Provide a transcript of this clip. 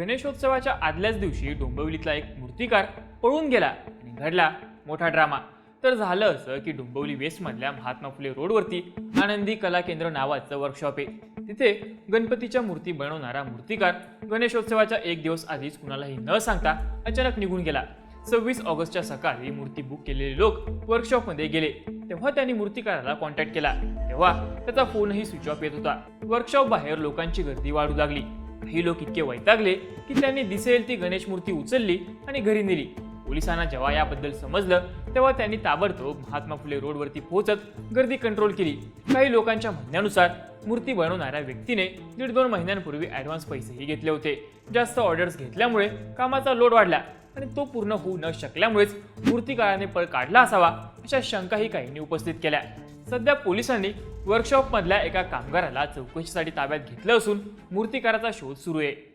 गणेशोत्सवाच्या आदल्याच दिवशी डोंबिवलीतला एक मूर्तिकार पळून गेला आणि घडला मोठा ड्रामा. तर झालं असं की डोंबिवली वेस्टमधल्या महात्मा फुले रोडवरती आनंदी कला केंद्र नावाचं वर्कशॉप आहे. तिथे गणपतीच्या मूर्ती बनवणारा मूर्तिकार गणेशोत्सवाच्या एक दिवस आधीच कुणालाही न सांगता अचानक निघून गेला. सव्वीस ऑगस्टच्या सकाळी मूर्ती बुक केलेले लोक वर्कशॉपमध्ये गेले. तेव्हा त्यांनी मूर्तिकाराला कॉन्टॅक्ट केला. तेव्हा त्याचा फोनही स्विच ऑफ येत होता. वर्कशॉप बाहेर लोकांची गर्दी वाढू लागली. काही लोक इतके वैतागले की त्यांनी दिसेल ती गणेश मूर्ती उचलली आणि घरी नेली. पोलिसांना जेव्हा याबद्दल समजलं तेव्हा त्यांनी ताबडतोब महात्मा फुले रोडवरती पोहोचत गर्दी कंट्रोल केली. काही लोकांच्या म्हणण्यानुसार मूर्ती बनवणाऱ्या व्यक्तीने दीड दोन महिन्यांपूर्वी ॲडव्हान्स पैसेही घेतले होते. जास्त ऑर्डर्स घेतल्यामुळे कामाचा लोड वाढला. आणि तो पूर्ण होऊ न शकल्यामुळेच मूर्तिकाराने पळ काढला असावा अशा शंकाही काहींनी उपस्थित केल्या. सध्या पोलिसांनी वर्कशॉपमधल्या एका कामगाराला चौकशीसाठी ताब्यात घेतलं असून मूर्तिकाराचा शोध सुरू आहे.